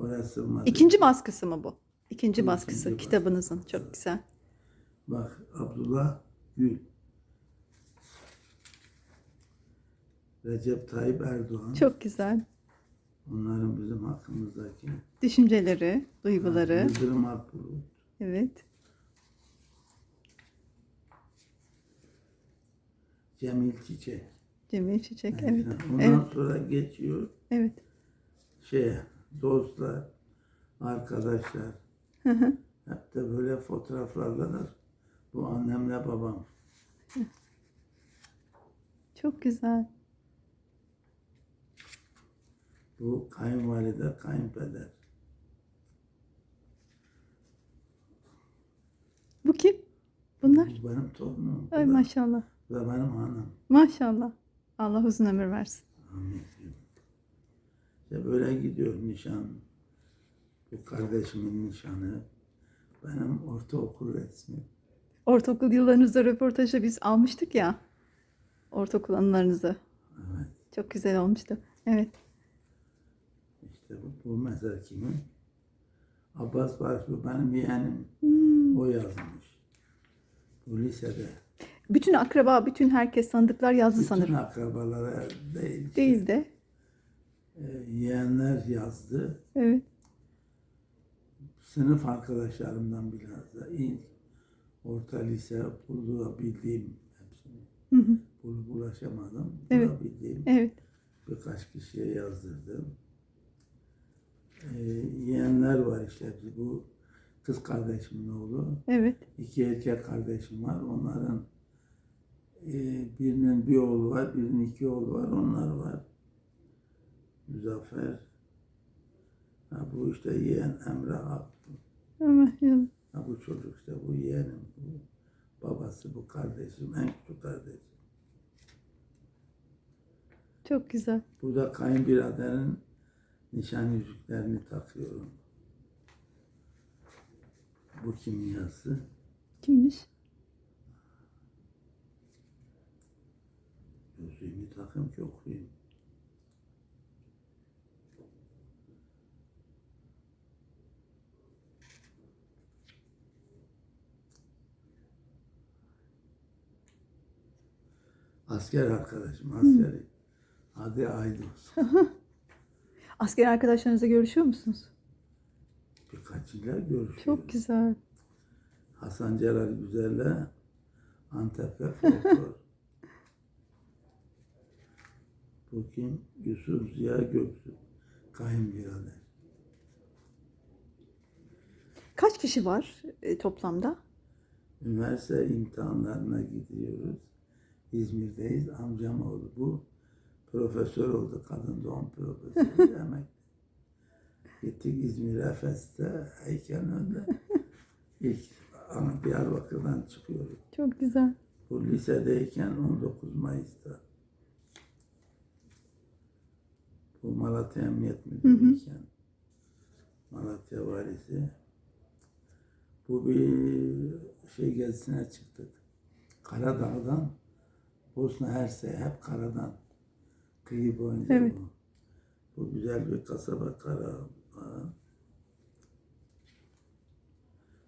Oraya sığmadı. İkinci baskısı mı bu? İkinci İkinci baskısı baskı. kitabınızın. Çok güzel. Bak Abdullah Gül. Recep Tayyip Erdoğan. Çok güzel. Onların bizim hakkımızdaki. Düşünceleri, duyguları. Yıldırım Akbulut. Evet. Cemil Çiçek. Cemil Çiçek. Evet. Ondan Evet. sonra geçiyor Evet. şeye dostlar, arkadaşlar. Hep de böyle fotoğraflardadır. Bu annemle babam. Çok güzel. Bu kayınvalide, kayınpeder. Bu kim? Bunlar? Bu benim torunum. Ay maşallah. da benim hanım. Maşallah. Allah uzun ömür versin. Amin. İşte böyle gidiyor nişan. Bu kardeşimin nişanı. Benim ortaokul resmi. Ortaokul yıllarınızda röportajı biz almıştık ya. Ortaokul anılarınızı. Evet. Çok güzel olmuştu. Evet. İşte bu, bu mezar kimin? Abbas Barış bu benim yeğenim. Hmm. O yazmış. Bu lisede. Bütün akraba, bütün herkes tanıdıklar yazdı Bütün sanırım. akrabalara değil. Değil de. E, yeğenler yazdı. Evet. Sınıf arkadaşlarımdan biraz da ilk orta lise bulabildiğim hepsini. Hı hı. Bul, bulaşamadım. Evet. Bulabildiğim Evet. birkaç kişiye yazdırdım. Ee, yeğenler var işte. Bu kız kardeşimin oğlu. Evet. İki erkek kardeşim var. Onların e, birinin bir oğlu var, birinin iki oğlu var. Onlar var. Müzaffer. Ha, bu işte yeğen Emrah Ak. Ama ya- Ha, bu çocuk işte bu yeğenim. Bu babası, bu kardeşim, en küçük kardeşim. çok güzel. Bu da kayınbiraderin nişan yüzüklerini takıyorum. Bu kimin yazısı? Kimmiş? Gözlüğümü takım ki okuyayım. Asker arkadaşım, askeri. Adı Aydos. Asker arkadaşlarınızla görüşüyor musunuz? Birkaçıyla görüşüyoruz. Çok güzel. Hasan Celal Güzel'le Antep'e folklor. Bu kim? Yusuf Ziya Göksu. Kayınbirader. Kaç kişi var e, toplamda? Üniversite imtihanlarına gidiyoruz. İzmir'deyiz. Amcam oldu bu. Profesör oldu. Kadın doğum profesörü. Emek. Gittik İzmir Efes'te heykelin önünde. İlk Diyarbakır'dan çıkıyoruz. Çok güzel. Bu lisedeyken 19 Mayıs'ta. Bu Malatya Emniyet Müdürüyken. Malatya valisi. Bu bir şey gezisine çıktık. Karadağ'dan Bosna Hersey hep karadan. Kıyı boyunca Evet. bu. Bu güzel bir kasaba Karadağ.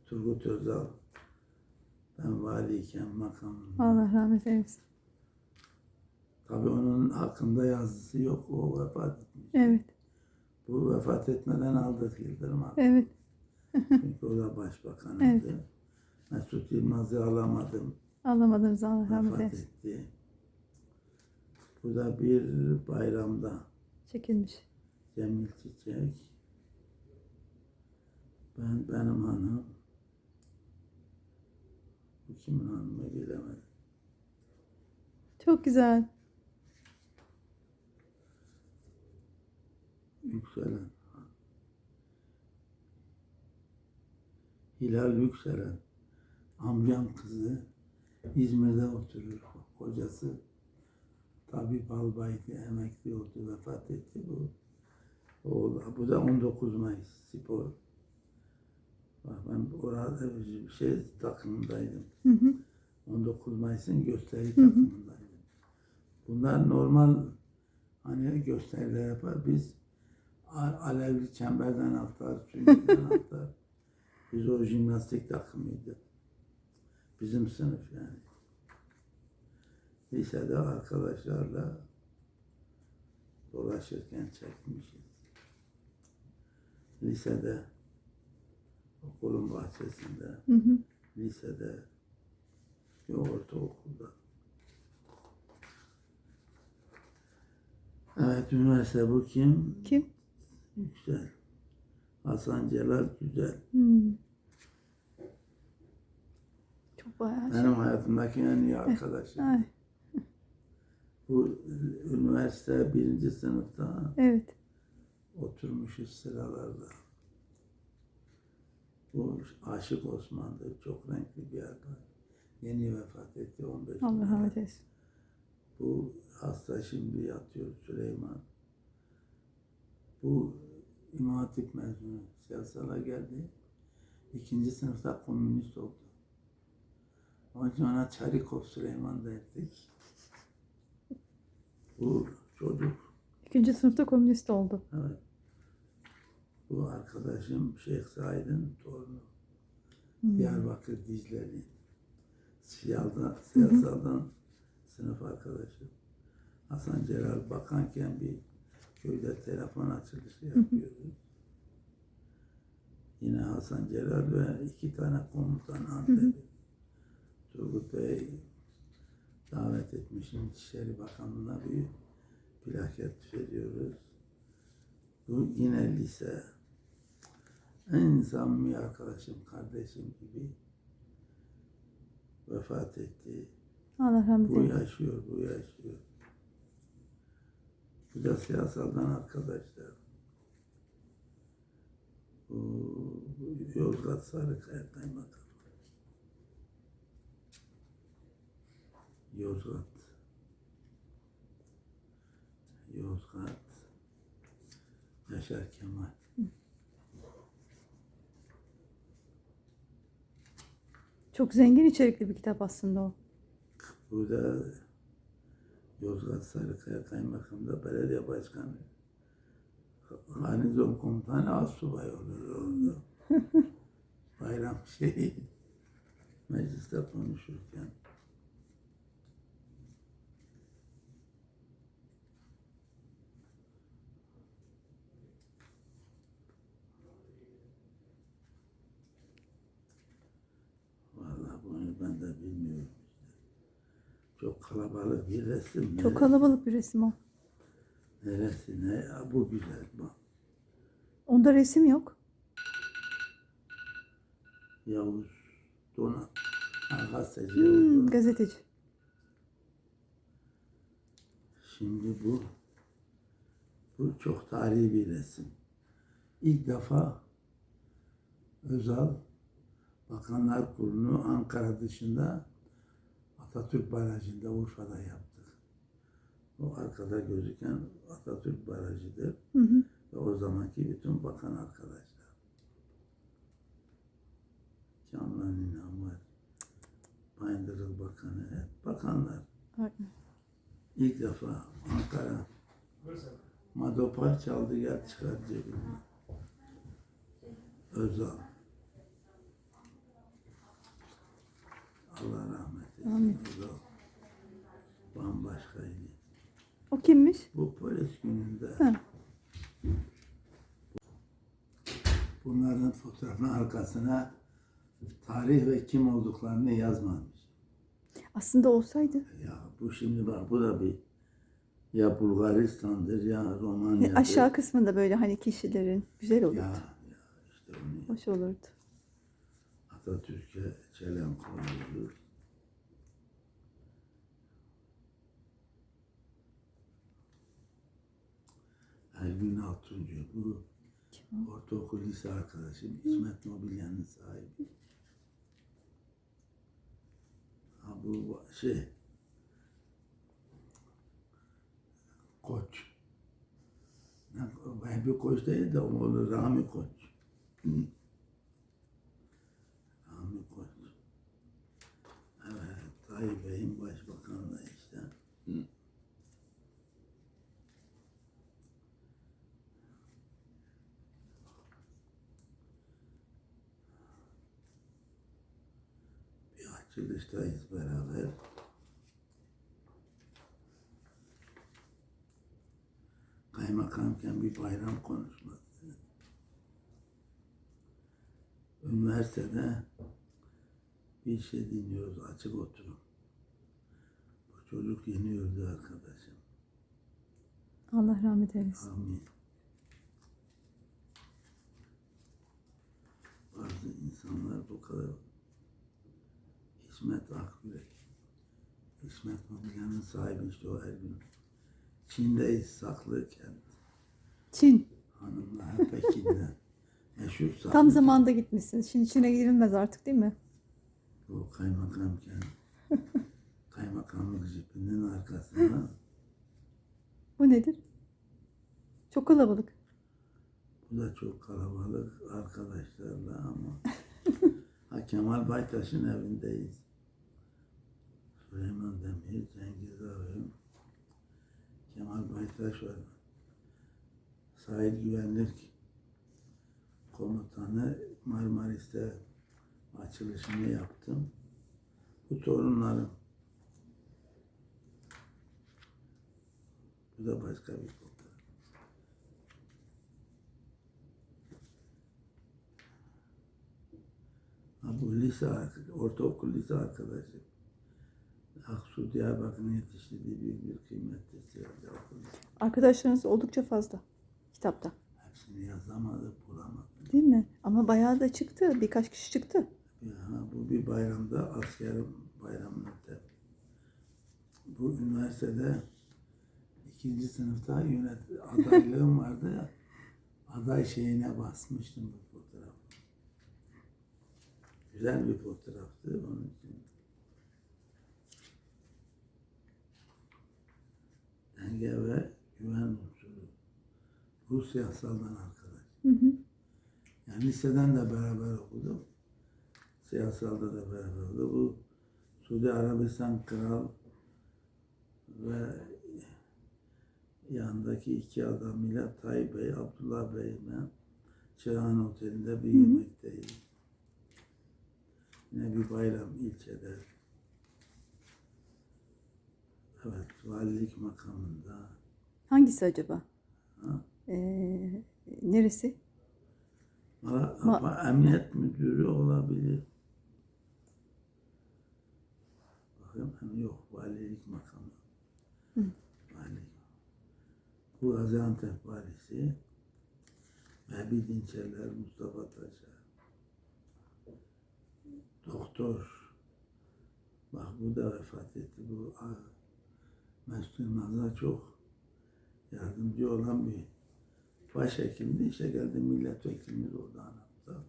Turgut Özal. Ben valiyken makam. Allah rahmet eylesin. Tabii onun hakkında yazısı yok. O vefat etmiş. Evet. Bu vefat etmeden aldık Yıldırım abi. Evet. Çünkü o da başbakanıydı. Evet. Mesut Yılmaz'ı alamadım. Alamadınız Allah rahmet Vefat eylesin. etti. Bu da bir bayramda Çekilmiş. Cemil Çiçek. Ben benim hanım. Bu kimin hanımı bilemedim. Çok güzel. Yükselen. Hilal Yükselen. Amcam kızı. İzmir'de oturur. Kocası tabip albaydı, emekli oldu, vefat etti bu. Oğlu. Bu da 19 Mayıs spor. Bak ben orada bir şey takımındaydım. Hı hı. 19 Mayıs'ın gösteri takımındaydım. Bunlar normal hani gösteriler yapar. Biz Alevli çemberden atar, süngüden atar. Biz o jimnastik takımıydık. Bizim sınıf yani. Lisede arkadaşlarla dolaşırken çekmişiz. Lisede, okulun bahçesinde, Hı hı. lisede, ortaokulda. Evet, üniversite bu kim? Kim? Yüksel. Hasan Celal Güzel. Hmm. Çok bayağı şey. Benim hayatımdaki en iyi arkadaşım. Ay, Bu üniversite birinci sınıfta evet. oturmuşuz sıralarda. Bu Aşık Osman'dı. Çok renkli bir adam. Yeni vefat etti 15 Allah rahmet eylesin. Bu hasta şimdi yatıyor Süleyman. Bu İmam Hatip mezunu siyasala geldi. İkinci sınıfta komünist oldu. Onun için ona Çarikov Süleyman derdik. Bu çocuk, İkinci sınıfta komünist oldu. evet. Bu arkadaşım Şeyh Said'in torunu. Diyarbakır Dicleli. Siyalda, siyasaldan sınıf arkadaşım. Hasan Celal bakanken bir köyde telefon açılışı yapıyoruz. Yine Hasan Celal ve iki tane komutan Antep'i. Turgut Bey davet etmişim İçişleri Bakanlığı'na bir plaket veriyoruz. Bu yine lise. En samimi arkadaşım, kardeşim gibi vefat etti. Allah rahmet Bu yaşıyor, bu yaşıyor. Bu da siyasaldan arkadaşlar. Bu, Yozgat Sarıkaya Kaymakam. Yozgat. Yozgat. Yaşar Kemal. Çok zengin içerikli bir kitap aslında o. Bu da Yozgat Sarıkaya Kaymakamı'nda belediye başkanı. Garnizon komutanı asubay olur orada. Bayram şey mecliste konuşurken. Vallahi bunu ben de bilmiyorum. Çok kalabalık bir resim. Çok kalabalık bir resim o. Neresi ne? Ya bu güzel bak. Onda resim yok. Yavuz Dona. Ha, gazeteci Hmm, gazeteci. Şimdi bu bu çok tarihi bir resim. İlk defa Özal Bakanlar Kurulu'nu Ankara dışında Atatürk Barajı'nda Urfa'da yaptık. O arkada gözüken Atatürk Barajı'dır. Hı hı. ve o zamanki bütün bakan arkadaşlar. Kamran İnan var. Bayındırıl Bakanı, hep bakanlar. Aynen. İlk defa Ankara Madopar çaldı gel çıkar cebinden. Özal. Allah rahmet. Amin. Bambaşkaydı. O kimmiş? Bu polis gününde Ha. bunların fotoğrafının arkasına tarih ve kim olduklarını yazmamış. Aslında olsaydı. Ya bu şimdi bak bu da bir ya Bulgaristan'dır ya Romanya'dır. Aşağı kısmında böyle hani kişilerin güzel olurdu. Ya, ya işte onu Hoş olurdu. Atatürk'e çelen koyuyoruz. Ergün Altuncu bu Kim ortaokul lise arkadaşım İsmet Mobilya'nın sahibi. Ha bu şey Koç. Vehbi Koç değil de oğlu Rami Koç. Hı. Rami Koç. Evet, Tayyip Bey'in başbakanlığı işte. Hı. Açılıştayız beraber. Kaymakamken bir bayram konuşması. Üniversitede bir şey dinliyoruz. Açık oturum. Bu çocuk yeni öldü arkadaşım. Allah rahmet eylesin. Amin. Bazı insanlar bu kadar İsmet Akgürek. İsmet Mobilya'nın sahibi işte o her gün. Çin'deyiz saklı kent. Çin. Hanımlar Pekin'de. Meşhur saklı Tam kent. zamanda gitmişsiniz. Şimdi içine girilmez artık değil mi? Bu kaymakamken kaymakamlık jipinin arkasında Bu nedir? Çok kalabalık. Bu da çok kalabalık arkadaşlarla ama ha, Kemal Baytaş'ın evindeyiz. Süleyman Demir, Cengiz Ağabey, Kemal Baytaş var. Sahil Güvenlik Komutanı Marmaris'te açılışını yaptım. Bu torunlarım. Bu da başka bir fotoğraf. Ha, bu lise, ortaokul lise arkadaşı. Aksu Diyarbakır'ın yetiştirdiği büyük bir kıymetli siyasi okul. Arkadaşlarınız oldukça fazla kitapta. Hepsini yazamadık, bulamadık. Değil mi? Ama bayağı da çıktı. Birkaç kişi çıktı. Ya, bu bir bayramda askerim bayramında. Bu üniversitede ikinci sınıfta yönet adaylığım vardı ya. Aday şeyine basmıştım bu fotoğrafı. Güzel bir fotoğraftı onun için. Denge ve güven unsuru. Bu siyasaldan arkadaş. Hı hı. Yani liseden de beraber okudum. Siyasalda da beraber okudum. Bu Suudi Arabistan kral ve yanındaki iki adamıyla Tayyip Bey, Abdullah Bey'le Çırağan Oteli'nde bir yemekteyiz. Yine bir bayram ilçede. Evet, valilik makamında. Hangisi acaba? Ha? Ee, neresi? Ama, Ma- emniyet müdürü olabilir. Bakın hani yok valilik makamı. Hı. Valilik. Bu Gaziantep valisi bir dinçerler Mustafa Taşa. Doktor. Bak bu da vefat etti. Bu A- Mesut Yılmaz'a çok yardımcı olan bir başhekimdi. İşte geldi milletvekilimiz oldu anamda.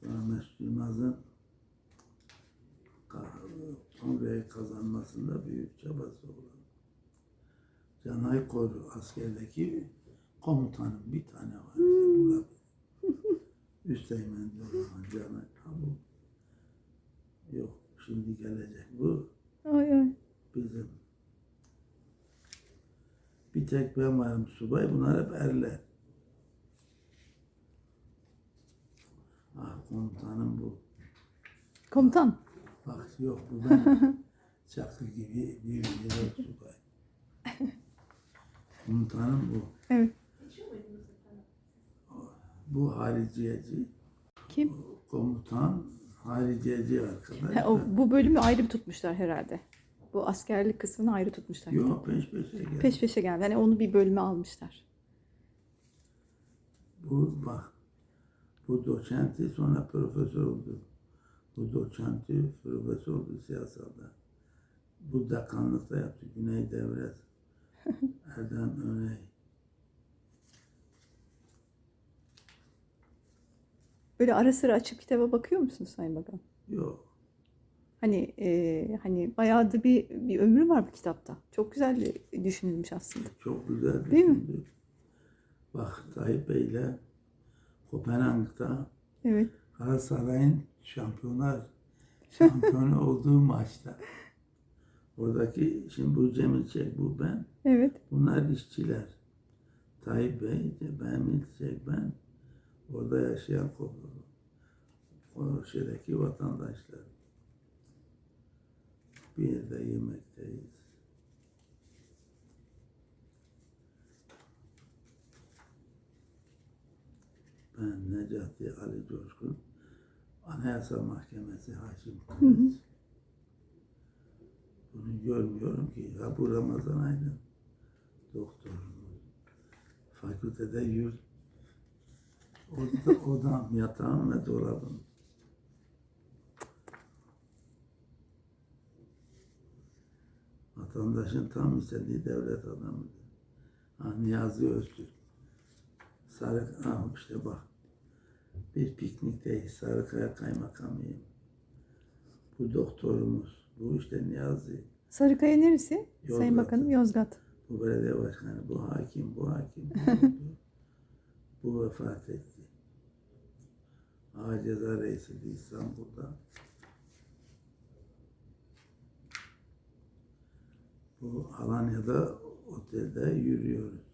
Sonra ka- kongreyi kazanmasında büyük çabası oldu. Canay Koru askerdeki komutanın bir tane var. Burada. Üsteğmen de olan Canay. Ha bu. Yok şimdi gelecek. Bu Ay ay. bizim. Bir tek ben varım subay. Bunlar hep erler. Ah komutanım bu. Komutan. Bak yok bu ben çakı gibi bir yere subay. Komutanım bu. Evet. Bu hariciyeci. Kim? Komutan hariciyeci arkadaş. Ha, o, bu bölümü ayrı bir tutmuşlar herhalde. Bu askerlik kısmını ayrı tutmuşlar. Yok peş peşe geldi. Peş peşe geldi. Yani onu bir bölüme almışlar. Bu bak. Bu doçenti sonra profesör oldu. Bu doçenti profesör oldu siyasalda. Bu dekanlıkta yaptı. Güney Devlet. Erdem Öney. Böyle ara sıra açıp kitaba bakıyor musunuz Sayın Bakan? Yok. Hani e, hani bayağı da bir, bir ömrü var bu kitapta. Çok güzel düşünülmüş aslında. Çok güzel Değil mi? Bak Tayyip Bey'le Kopenhag'da Evet. Galatasaray'ın şampiyonlar şampiyonu olduğu maçta. Oradaki şimdi bu Cemil Çek, bu ben. Evet. Bunlar işçiler. Tayyip Bey, Cemil Çek, ben. Orada yaşayan o, o şeydeki vatandaşlar. Bir yerde yemekteyiz. Ben Necati Ali Coşkun, Anayasa Mahkemesi Hakim Kılıç. Bunu görmüyorum ki. Ha bu Ramazan Aydın. Doktorumuz. Fakültede yurt. Oda, odam, yatağım ve dolabım. Vatandaşın tam istediği devlet adamıdır. Ha, Niyazi Öztürk. Sarı, ha, işte bak. Bir piknikteyiz. Sarıkaya kaymakamıyım. Bu doktorumuz. Bu işte Niyazi. Sarıkaya neresi? Sayın Yozgat. Bakanım Yozgat. Bu belediye başkanı, bu hakim, bu hakim. Bu, bu vefat etti. Ağır Ceza Reisiydi İstanbul'da. Bu Alanya'da otelde yürüyoruz.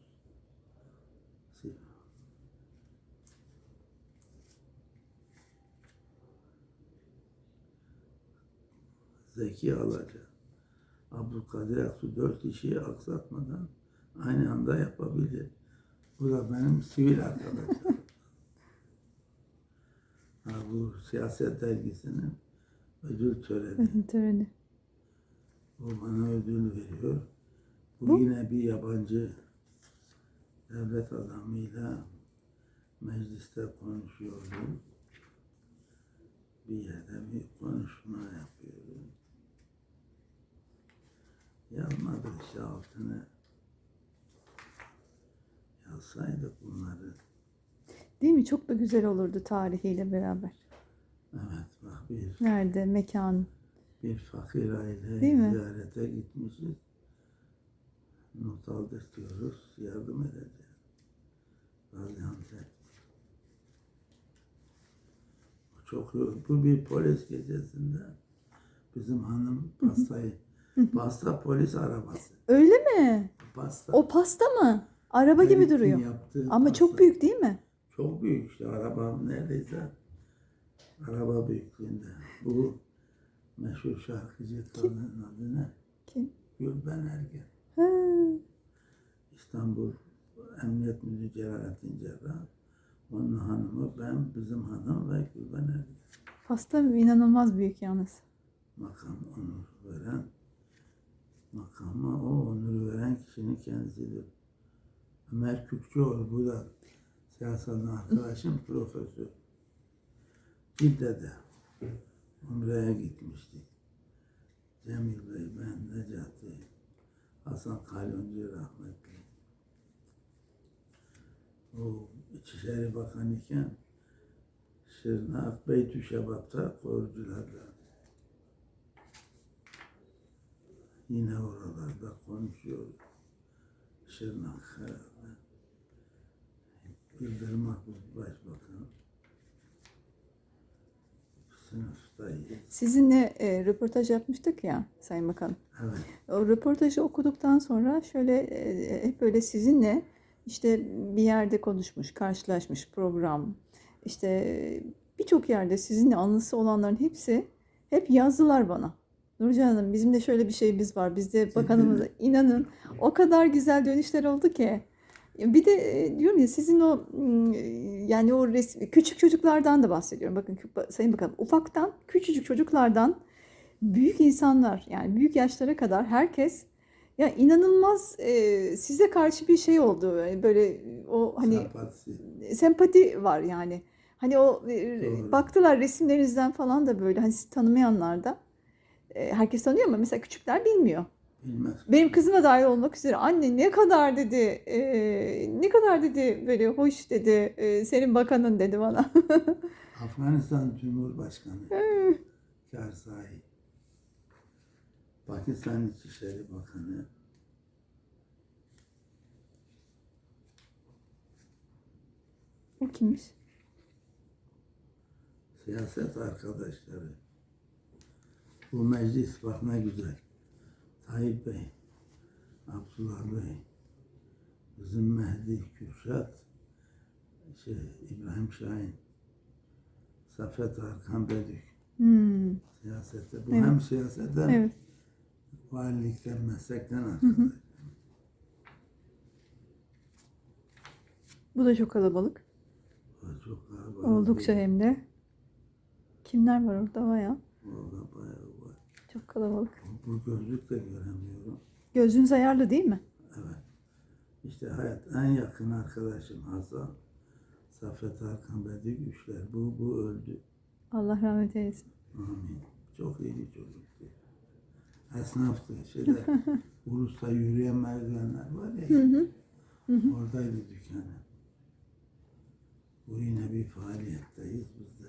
Zeki Alaca. Abdülkadir Aksu dört işi aksatmadan aynı anda yapabilir. Bu da benim sivil arkadaşım. ha, bu siyaset dergisinin ödül töreni. Töreni. O bana ödül veriyor. Bu, Bu? yine bir yabancı devlet adamıyla mecliste konuşuyordu. Bir yerde bir konuşma yapıyordu. Yazmadı işte altını. Yazsaydık bunları. Değil mi? Çok da güzel olurdu tarihiyle beraber. Evet bak bir Nerede? Mekan. Bir fakir aile ziyarete gitmişiz. Not aldırtıyoruz, yardım edeceğiz. Gaziantep. Çok bu bir polis gecesinde bizim hanım pastayı pasta polis arabası. Öyle mi? Pasta. O pasta mı? Araba gibi Herifin duruyor. Ama pasta. çok büyük değil mi? Çok büyük işte araba neredeyse araba büyüklüğünde. Bu meşhur şarkıcı kadının adı ne? Kim? Gülben Ergen. Ha, İstanbul Emniyet Müdürü Celalettin Cerrah. Onun hanımı ben, bizim hanım ve Gülben Ergen. pasta inanılmaz büyük yalnız. Makam onur veren, makama o onuru veren kişinin kendisidir. Ömer Kükçüoğlu bu da siyasaldan arkadaşım profesör. Cidde'de Umre'ye gitmiştik. Cemil Bey, ben, Necati, Hasan Kalyoncu rahmetli. O İçişleri Bakanı iken Şırnak, Beytüşşebap'ta korucularla Yine oralarda konuşuyoruz. Şırnak herhalde. Yıldırım Akbulut Başbakan. Sınıftayız. Sizinle e, röportaj yapmıştık ya Sayın Bakanım. Evet. O röportajı okuduktan sonra şöyle e, hep böyle sizinle işte bir yerde konuşmuş, karşılaşmış program. İşte e, birçok yerde sizinle anısı olanların hepsi hep yazdılar bana. Nurcan Hanım bizim de şöyle bir şeyimiz var. Biz de bakanımıza inanın o kadar güzel dönüşler oldu ki. Bir de e, diyorum ya sizin o yani o resmi, küçük çocuklardan da bahsediyorum. Bakın Sayın Bakanım ufaktan küçücük çocuklardan büyük insanlar yani büyük yaşlara kadar herkes ya inanılmaz e, size karşı bir şey oldu. Yani Böyle o hani Sempatisi. sempati var yani. Hani o e, Doğru. baktılar resimlerinizden falan da böyle hani sizi tanımayanlar da e, herkes tanıyor ama mesela küçükler bilmiyor. Bilmez. Benim kızıma dahil olmak üzere anne ne kadar dedi e, ne kadar dedi böyle hoş dedi e, senin bakanın dedi bana. Afganistan Cumhurbaşkanı. Karzai. Pakistan İçişleri Bakanı. o kimmiş? Siyaset arkadaşları. Bu meclis bak ne güzel. Tayyip Bey, Abdullah Bey, bizim Mehdi Kürşat, şey, İbrahim Şahin, Safet Arkan Bedük. Hmm, Siyasette. Bu Evet. hem siyasete evet. Valilikten, meslekten arkadaş. Bu da çok kalabalık. Çok kalabalık. Oldukça hem de. Kimler var orada baya? Orada bayağı. Çok kalabalık. Bu gözlük de göremiyorum. Gözünüz ayarlı değil mi? Evet. İşte hayat en yakın arkadaşım Hasan. Saffet Hakan Bedik Üçler. Bu, bu öldü. Allah rahmet eylesin. Amin. Çok iyi bir çocuktu. Esnaftı. Şeyde, Ulus'ta yürüyen merdivenler var ya. Oradaydı dükkanı. Bu yine bir faaliyetteyiz biz de.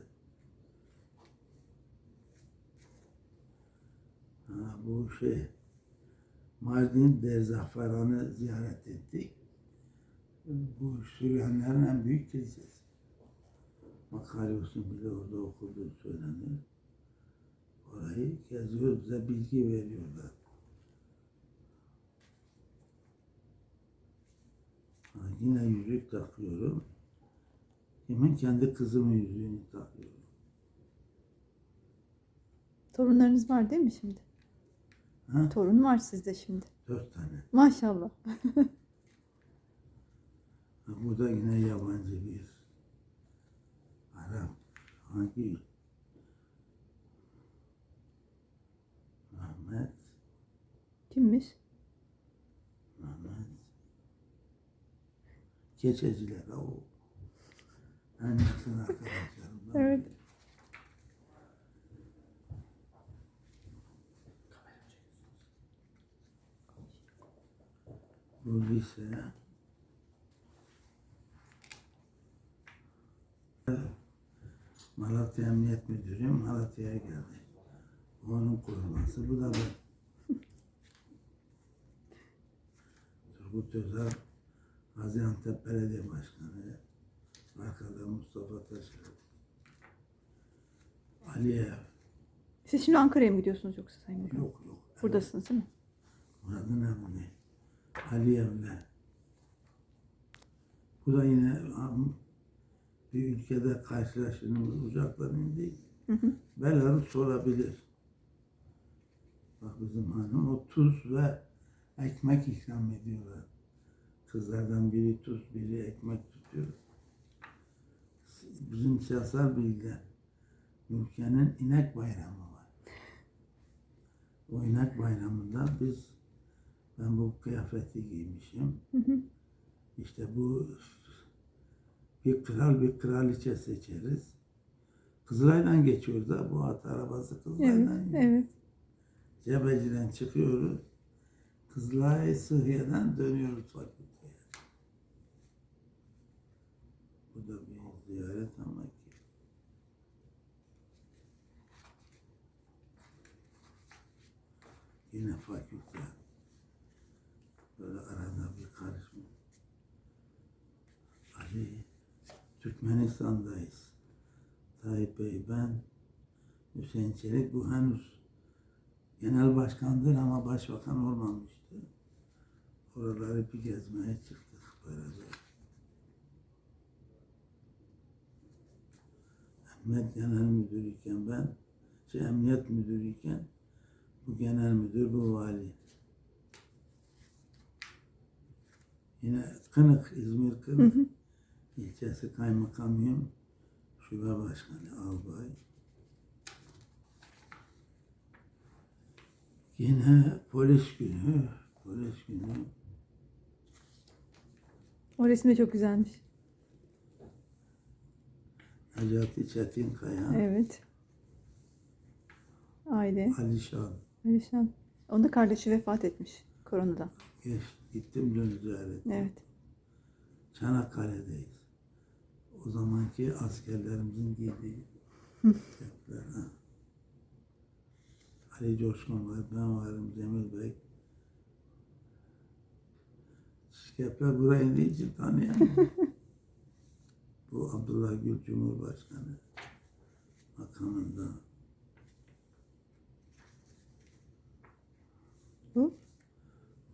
Ha, bu şey Mardin Derzafaran'ı ziyaret ettik. Bu Süryanilerin en büyük kilisesi. Makaryos'un bile orada okuduğu söylenir. Orayı geziyor, bize bilgi veriyorlar. Yine yüzük takıyorum. Hemen kendi kızımın yüzüğünü takıyorum. Torunlarınız var değil mi şimdi? Ha? Torun var sizde şimdi. Dört tane. Maşallah. Bu da yine yabancı bir Arap. Hangi? Ahmet. Kimmiş? Ahmet. Keçeciler o. En yakın arkadaşlarımdan. Evet. Bu lise. Malatya Emniyet Müdürü Malatya'ya geldi. Onun koruması. Bu da ben. Turgut Özal Gaziantep Belediye Başkanı. Arkada Mustafa Taşer. Aliyev. Siz şimdi Ankara'ya mı gidiyorsunuz yoksa Sayın Bakan? Yok yok. Buradasınız değil mi? Murad'ın emri. Aliyev'le. Bu da yine am- bir ülkede karşılaştığımız uçakların değil. Belarus olabilir. Bak bizim hanım o tuz ve ekmek ikram ediyorlar. Kızlardan biri tuz, biri ekmek tutuyor. Bizim siyasal bilgiler ülkenin inek bayramı var. O inek bayramında biz ben bu kıyafeti giymişim. İşte bu bir kral bir kraliçe seçeriz. Kızılay'dan geçiyoruz da bu at arabası Evet, Kızılay'dan. evet. Cebeci'den çıkıyoruz. Kızılay Sıhhiye'den dönüyoruz fakülteye. Bu da bir ziyaret ama ki. Yine fakülte. Böyle arada bir karışma. Ali, Türkmenistan'dayız. Tayyip Bey, ben, Hüseyin Çelik, bu henüz genel başkandır ama başbakan olmamıştı. Oraları bir gezmeye çıktık beraber. Emniyet Genel Müdürüyken ben, şey Emniyet Müdürüyken bu genel müdür, bu vali. Yine Kınık, İzmir Kınık ilçesi kaymakamıyım. Şube Başkanı Albay. Yine polis günü, polis günü. O resim de çok güzelmiş. Necati Çetinkaya, Evet. Aile. Alişan. Alişan. Onun da kardeşi vefat etmiş koronadan. Geç, gittim dün ziyaret. Evet. Çanakkale'deyiz. O zamanki askerlerimizin giydiği. Ha. Ali Coşkun var, ben varım, Cemil Bey. Kepler buraya indiği için tanıyamam. Bu Abdullah Gül Cumhurbaşkanı makamında. Bu?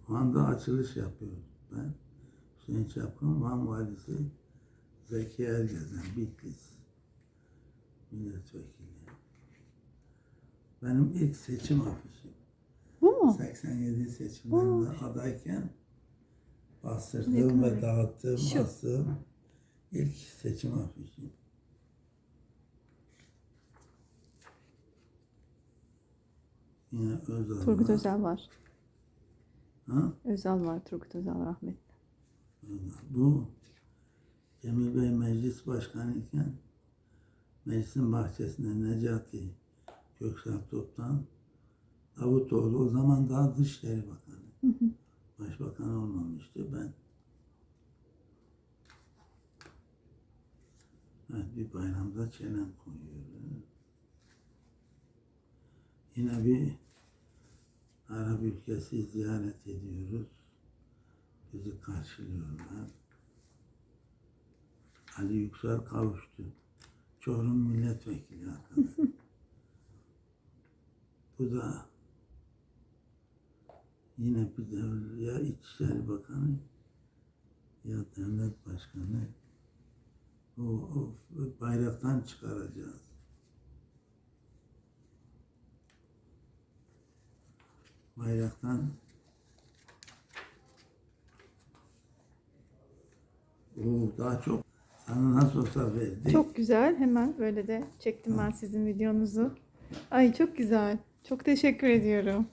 Van'da açılış yapıyoruz. Ben Hüseyin Çapkın, Van Valisi Zeki Ergezen, Bitlis milletvekili. Benim ilk seçim afişim. Bu mu? mu? 87 seçimlerinde adayken Ne bastırdığım ve dağıttığım, Şu. bastığım ilk seçim afişi. Yine Özal Turgut var. Özel var. Ha? Özal var. Turgut Özal rahmetli. Bu Cemil Bey meclis başkanı iken meclisin bahçesinde Necati Köksal Top'tan Davutoğlu o zaman daha Dışişleri Bakanı. Başbakan olmamıştı ben. Evet, bir bayramda çenem koyuyorum. Yine bir Arap ülkesi ziyaret ediyoruz. Bizi karşılıyorlar. Ali Yüksel kavuştu. Çorum milletvekili arkadaş. Bu da yine bir devlet ya İçişleri Bakanı ya devlet başkanı o, o bayraktan çıkaracağız. Bayraktan o daha çok sana nasıl olsa verdi. Çok güzel. Hemen böyle de çektim ben sizin videonuzu. Ay çok güzel. Çok teşekkür ediyorum.